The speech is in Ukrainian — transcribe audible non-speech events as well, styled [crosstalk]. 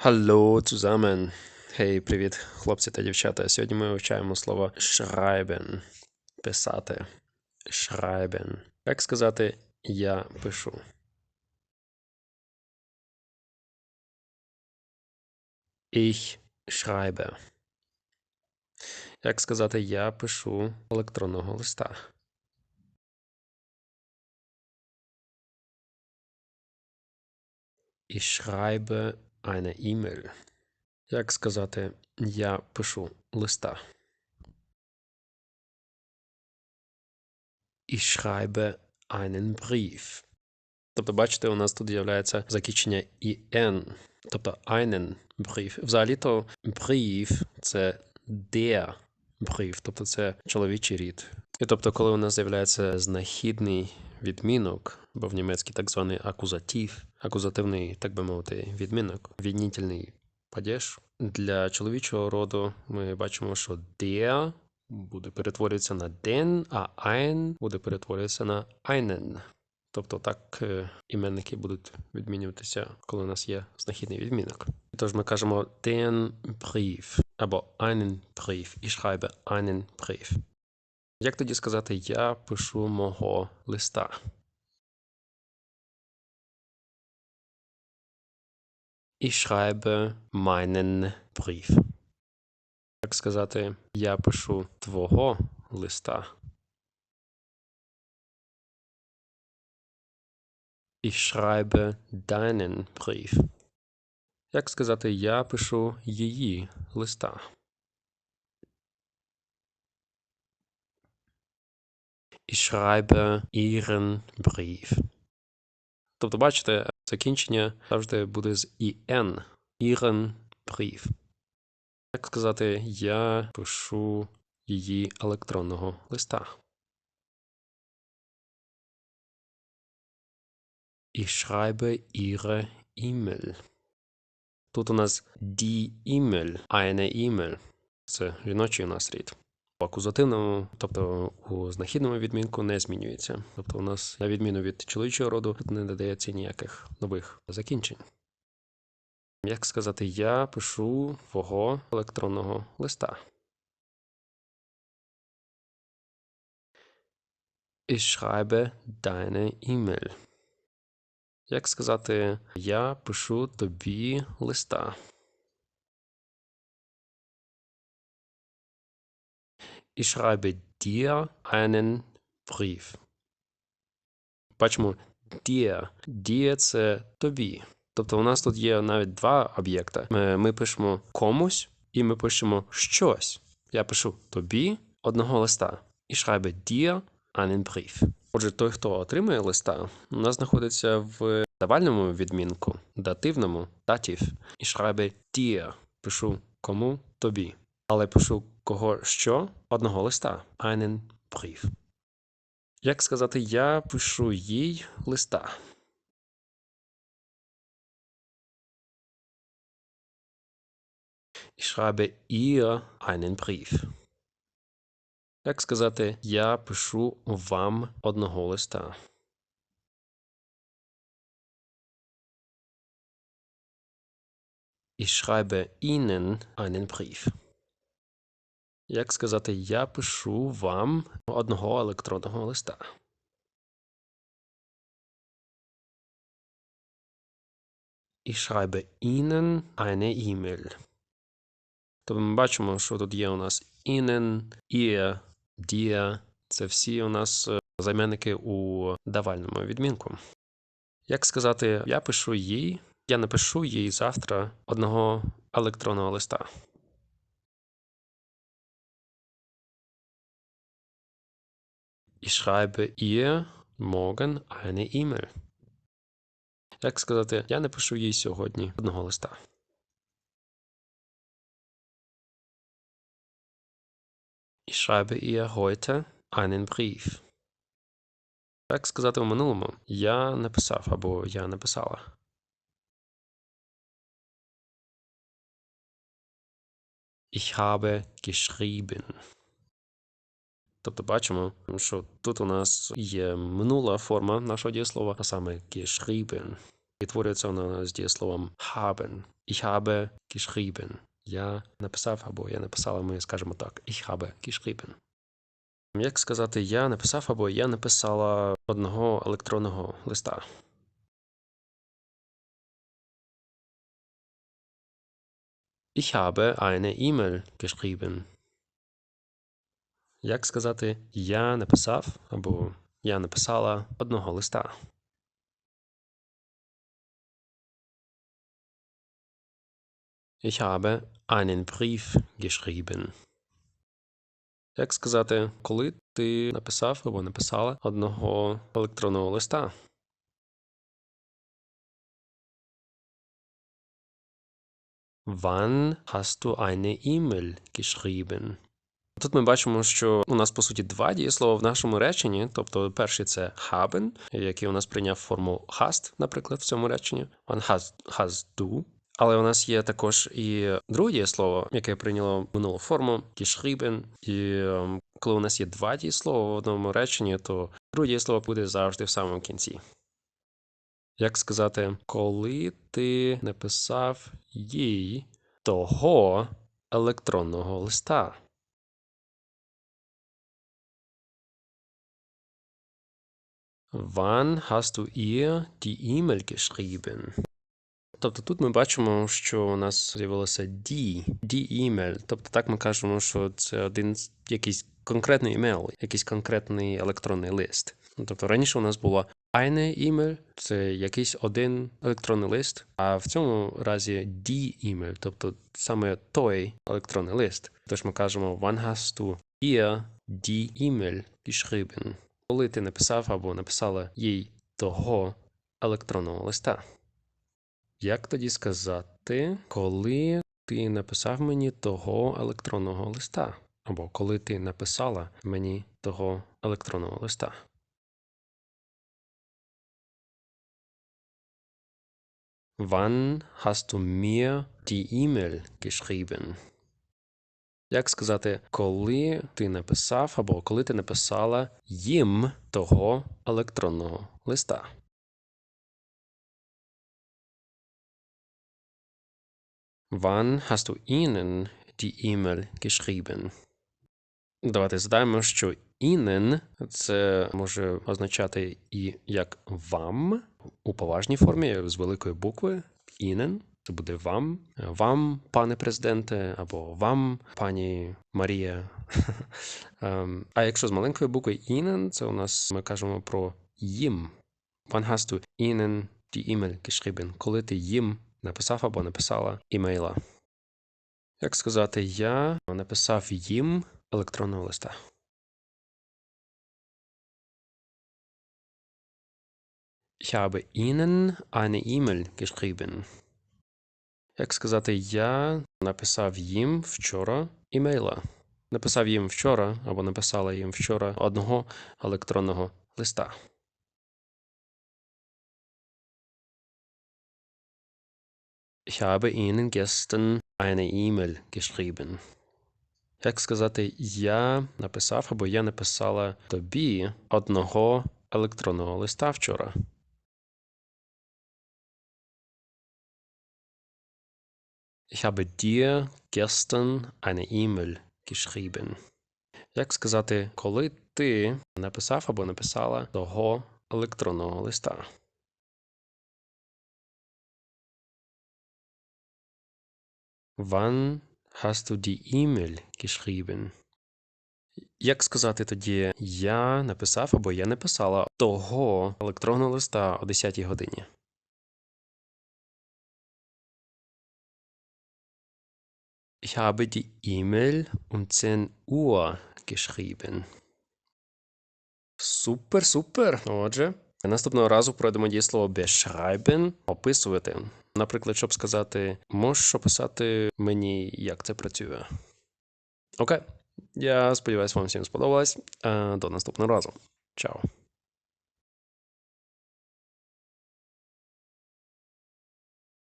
Hallo zusammen. Хей, привіт, хлопці та дівчата. Сьогодні ми вивчаємо слово schreiben. Писати. Schreiben. Як сказати я пишу? Ich schreibe. Як сказати я пишу електронного листа? Ich schreibe eine E-Mail. Як сказати я пишу листа? Ich schreibe einen Brief. Тобто, бачите, у нас тут з'являється закінчення «ін», тобто einen Brief. Взагалі-то Brief – це der Brief, тобто це чоловічий рід. І тобто, коли у нас з'являється знахідний відмінок, або в німецькій так званий акузатив, акузативний, так би мовити, відмінок, віднітельний падеж. Для чоловічого роду ми бачимо, що der буде перетворюватися на den, а ein буде перетворюватися на einen. Тобто так е, іменники будуть відмінюватися, коли у нас є знахідний відмінок. Тож ми кажемо den Brief або einen Brief. Ich schreibe einen Brief. Як тоді сказати я пишу мого листа? Ich schreibe meinen Brief. Як сказати я пишу твого листа? Ich schreibe deinen Brief. Як сказати я пишу її листа? Ich schreibe ihren Brief. Тобто, бачите, закінчення завжди буде з «ін». Ihren Brief. Як сказати я пишу її електронного листа? Ich schreibe ihre E-Mail. Тут у нас die E-Mail, eine E-Mail. Це жіночий у нас рід. В акузативному, тобто у знахідному відмінку не змінюється. Тобто у нас, на відміну від чоловічого роду, не додається ніяких нових закінчень. Як сказати, я пишу твого електронного листа. Ich schreibe deine E-Mail. Як сказати, я пишу тобі листа. Ich schreibe dir einen Brief. Бачимо dir. Dir – це тобі. Тобто у нас тут є навіть два об'єкта. Ми, пишемо комусь і ми пишемо щось. Я пишу тобі одного листа. Ich schreibe dir einen Brief. Отже, той, хто отримує листа, у нас знаходиться в давальному відмінку, дативному, датів. Ich schreibe dir. Пишу кому тобі. Але пишу кого що одного листа. Einen Brief. Як сказати, я пишу їй листа. Ich schreibe ihr einen Brief. Як сказати, я пишу вам одного листа. Ich schreibe Ihnen einen Brief. Як сказати, я пишу вам одного електронного листа. Ich schreibe Ihnen eine E-Mail. Тобто ми бачимо, що тут є у нас Ihnen, ihr, dir. Це всі у нас е, займенники у давальному відмінку. Як сказати, я пишу їй, я напишу їй завтра одного електронного листа. Ich schreibe ihr morgen eine E-Mail. Як сказати, я напишу їй сьогодні одного листа. Ich schreibe ihr heute einen Brief. Як сказати у минулому, я написав або я написала. Ich habe geschrieben. Тобто бачимо, що тут у нас є минула форма нашого дієслова, а саме geschrieben. Відтворюється вона з дієсловом haben. Ich habe geschrieben. Я написав або я написала, ми скажемо так. Ich habe geschrieben. Як сказати я написав або я написала одного електронного листа? Ich habe eine E-Mail geschrieben. Як сказати я написав або я написала одного листа? Ich habe einen Brief geschrieben. Як сказати, коли ти написав або написала одного електронного листа? Wann hast du eine E-Mail geschrieben? Тут ми бачимо, що у нас по суті два дієслова в нашому реченні. Тобто, перший це haben, який у нас прийняв форму hast, наприклад, в цьому реченні. One has, has do. Але у нас є також і друге дієслово, яке прийняло минулу форму geschrieben. І ем, коли у нас є два дієслова в одному реченні, то друге дієслово буде завжди в самому кінці. Як сказати, коли ти написав їй того електронного листа? Wann hast du ihr die E-Mail geschrieben? Тобто тут ми бачимо, що у нас з'явилося die, die email. Тобто так ми кажемо, що це один якийсь конкретний емейл, якийсь конкретний електронний лист. Ну, Тобто раніше у нас було eine email, це якийсь один електронний лист, а в цьому разі die email, тобто саме той електронний лист. Тож ми кажемо wann hast du ihr die email geschrieben? Коли ти написав або написала їй того електронного листа. Як тоді сказати, коли ти написав мені того електронного листа? Або коли ти написала мені того електронного листа? Wann hast du mir die E-Mail geschrieben? Як сказати, коли ти написав або коли ти написала їм того електронного листа? Wann hast du ihnen die E-Mail geschrieben? Давайте згадаємо, що ihnen – це може означати і як вам у поважній формі з великої букви ihnen. Це буде вам, вам, пане президенте, або вам, пані Марія. [laughs] Ем, А якщо з маленької букви ihnen, це у нас ми кажемо про їм. Wann hast du ihnen die E-Mail? Коли ти їм написав або написала імейла. Як сказати, я написав їм електронного листа. Ich habe Ihnen eine E-Mail geschrieben. Як сказати, я написав їм вчора імейла. Написав їм вчора або написала їм вчора одного електронного листа. Ich habe Ihnen gestern eine E-Mail geschrieben. Як сказати, я написав або я написала тобі одного електронного листа вчора. Ich habe dir gestern eine E-Mail geschrieben. Як сказати, коли ти написав або написала того електронного листа? Wann hast du die E-Mail geschrieben? Як сказати тоді я написав або я написала того електронного листа о 10 годині? Ich habe die E-Mail um 10 Uhr geschrieben. Супер, супер. Отже, наступного разу пройдемо дієслово beschreiben, описувати. Наприклад, щоб сказати, можеш описати мені, як це працює. Окей. Я сподіваюся, вам всім сподобалось. Е, До наступного разу. Чао.